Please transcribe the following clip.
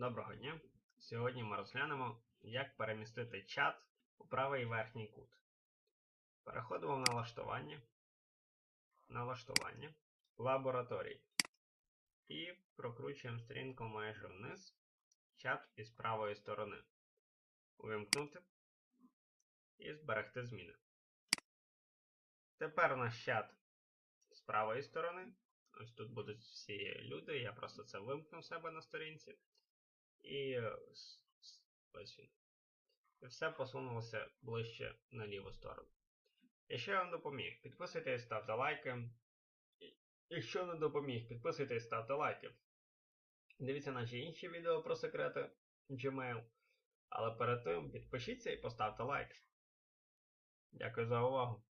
Доброго дня! Сьогодні ми розглянемо, як перемістити чат у правий верхній кут. Переходимо в налаштування, налаштування, лабораторії і прокручуємо сторінку майже вниз, чат із правої сторони. Увімкнути і зберегти зміни. Тепер наш чат з правої сторони. Ось тут будуть всі люди, я просто це вимкну в себе на сторінці. І е, ось він. І все посунулося ближче на ліву сторону. Якщо я вам допоміг, підписуйтесь, ставте лайки. Якщо не допоміг, підписуйтесь, ставте лайки. Дивіться наші інші відео про секрети Gmail. Але перед тим підпишіться і поставте лайк. Дякую за увагу.